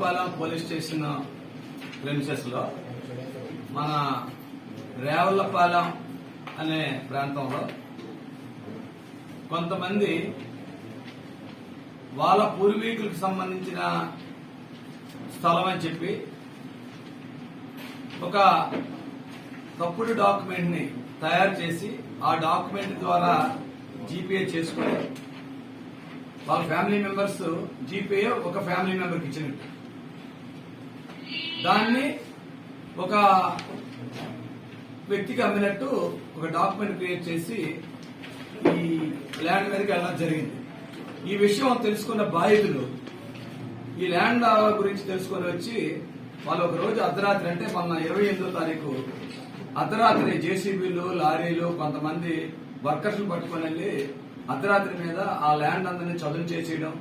Palem police station ఫ్లెమిసెస్లో మన రేవల్లపాలెం అనే ప్రాంతంలో కొంతమంది వాళ్ళ పూర్వీకులకు సంబంధించిన స్థలం అని చెప్పి ఒక తప్పుడు డాక్యుమెంట్ని తయారు చేసి ఆ డాక్యుమెంట్ ద్వారా జీపీఏ చేసుకుని వాళ్ళ ఫ్యామిలీ మెంబర్స్ జీపీఏ ఒక ఫ్యామిలీ మెంబర్కి ఇచ్చినట్టు. దాన్ని ఒక వ్యక్తికి అమ్మినట్టు ఒక డాక్యుమెంట్ క్రియేట్ చేసి ఈ ల్యాండ్ మీదకి వెళ్ళడం జరిగింది. ఈ విషయం తెలుసుకున్న బాధితులు ఈ ల్యాండ్ గురించి తెలుసుకొని వచ్చి వాళ్ళు ఒక రోజు అర్ధరాత్రి అంటే మొన్న ఇరవై ఎనిమిదో తారీఖు అర్ధరాత్రి జేసీబీలు లారీలు కొంతమంది వర్కర్స్ పట్టుకొని వెళ్ళి అర్ధరాత్రి మీద ఆ ల్యాండ్ అందరినీ చదును చేసేయడం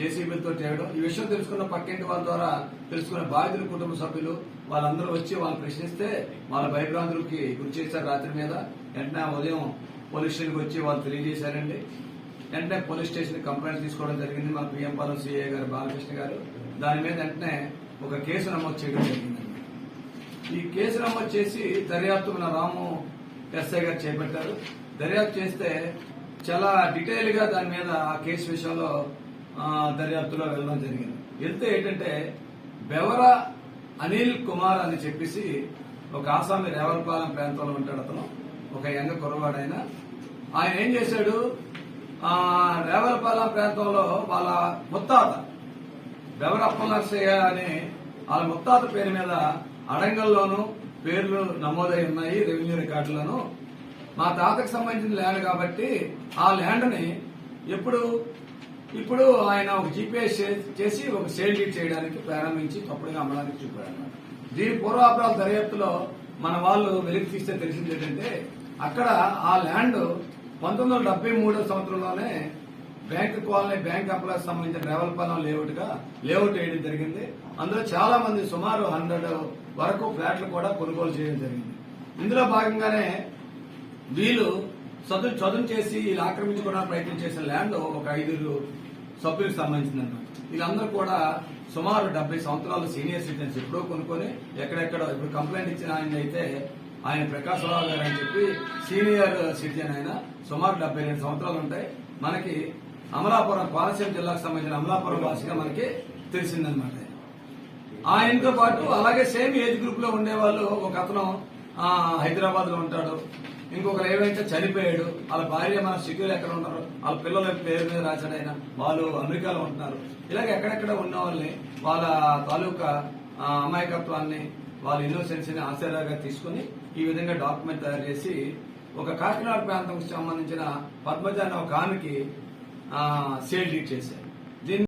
జేసీబీలతో చేయడం. ఈ విషయం తెలుసుకున్న పక్కింటి వాళ్ళ ద్వారా తెలుసుకున్న బాధితుల కుటుంబ సభ్యులు వాళ్ళందరూ వచ్చి వాళ్ళు ప్రశ్నిస్తే వాళ్ళ భయభ్రాంతులకి గురి చేశారు రాత్రి మీద. వెంటనే ఉదయం పోలీస్ స్టేషన్కి వచ్చి వాళ్ళు తెలియజేశారండి. వెంటనే పోలీస్ స్టేషన్ కంప్లైంట్ తీసుకోవడం జరిగింది మా పిఎం పాలెం సిఐ గారు బాలకృష్ణ గారు. దాని మీద వెంటనే ఒక కేసు నమోదు చేయడం జరిగిందండి. ఈ కేసు నమోదు చేసి దర్యాప్తు మన రాము ఎస్ఐ గారు చేపట్టారు. దర్యాప్తు చేస్తే చాలా డీటెయిల్గా దాని మీద ఆ కేసు విషయంలో దర్యాప్తులో వెళ్ళడం జరిగింది. వెళ్తే ఏంటంటే బెవర అనిల్ కుమార్ అని చెప్పేసి ఒక ఆసామి రేవల్పాలెం ప్రాంతంలో ఉంటాడు అతను. ఒక యంగ కుర్రవాడైన. ఆయన ఏం చేశాడు? ఆ రేవలపాలెం ప్రాంతంలో వాళ్ళ ముత్తాత బెవర అప్పలక్షయ్య అని వాళ్ళ ముత్తాత పేరు మీద అడంగల్లోనూ పేర్లు నమోదై ఉన్నాయి రెవెన్యూ రికార్డులను మా తాతకు సంబంధించిన ల్యాండ్ కాబట్టి ఆ ల్యాండ్ని ఎప్పుడు ఇప్పుడు ఆయన ఒక జీపీఎస్ చేసి ఒక సేల్ లీడ్ చేయడానికి ప్రారంభించి తప్పుడుగా అమ్మడానికి చూపాడు దీని పూర్వాపరాల దర్యాప్తులో మన వాళ్ళు వెలికి తీస్తే తెలిసింది ఏంటంటే అక్కడ ఆ ల్యాండ్ పంతొమ్మిది వందల డెబ్బై మూడో సంవత్సరంలోనే బ్యాంక్ కాలనీ బ్యాంక్ ఎంప్లాయీస్ సంబంధించిన రేవలపాలెం లేఅవుట్గా లేఅవుట్ వేయడం జరిగింది. అందులో చాలా మంది సుమారు హండ్రెడ్ వరకు ఫ్లాట్లు కూడా కొనుగోలు చేయడం జరిగింది. ఇందులో భాగంగానే వీళ్ళు చదువు చదువు చేసి వీళ్ళు ఆక్రమించుకోవడానికి ప్రయత్నం చేసిన ల్యాండ్ ఒక ఐదుగురు సభ్యులకు సంబంధించిందన్నమాట వీళ్ళందరూ కూడా సుమారు డెబ్బై సంవత్సరాలు సీనియర్ సిటిజన్స్ ఎప్పుడో కొనుక్కొని ఎక్కడెక్కడ ఇప్పుడు కంప్లైంట్ ఇచ్చిన ఆయన అయితే ఆయన ప్రకాశరావు గారు అని చెప్పి సీనియర్ సిటిజన్ ఆయన సుమారు డెబ్బై రెండు సంవత్సరాలు ఉంటాయి. మనకి అమలాపురం కోనసీమ జిల్లాకు సంబంధించిన అమలాపురం వాసిగా మనకి తెలిసిందనమాట. ఆయనతో పాటు అలాగే సేమ్ ఏజ్ గ్రూప్లో ఉండేవాళ్ళు. ఒక అతను హైదరాబాద్లో ఉంటాడు. ఇంకొకరు ఏవైతే చనిపోయాడు వాళ్ళ భార్య మన సిటీలో ఎక్కడ ఉంటారు వాళ్ళ పిల్లల పేరు మీద రాశాడు వాళ్ళు అమెరికాలో ఉంటున్నారు. ఇలాగ ఎక్కడెక్కడ ఉన్న వాళ్ళని వాళ్ళ తాలూకా అమాయకత్వాన్ని వాళ్ళ ఇన్నోసెన్స్ని ఆశ్చర్యంగా తీసుకుని ఈ విధంగా డాక్యుమెంట్ తయారు చేసి ఒక కాకినాడ ప్రాంతంకు సంబంధించిన పద్మజ అనే ఒక ఆమెకి సేల్ డీట్ చేశారు.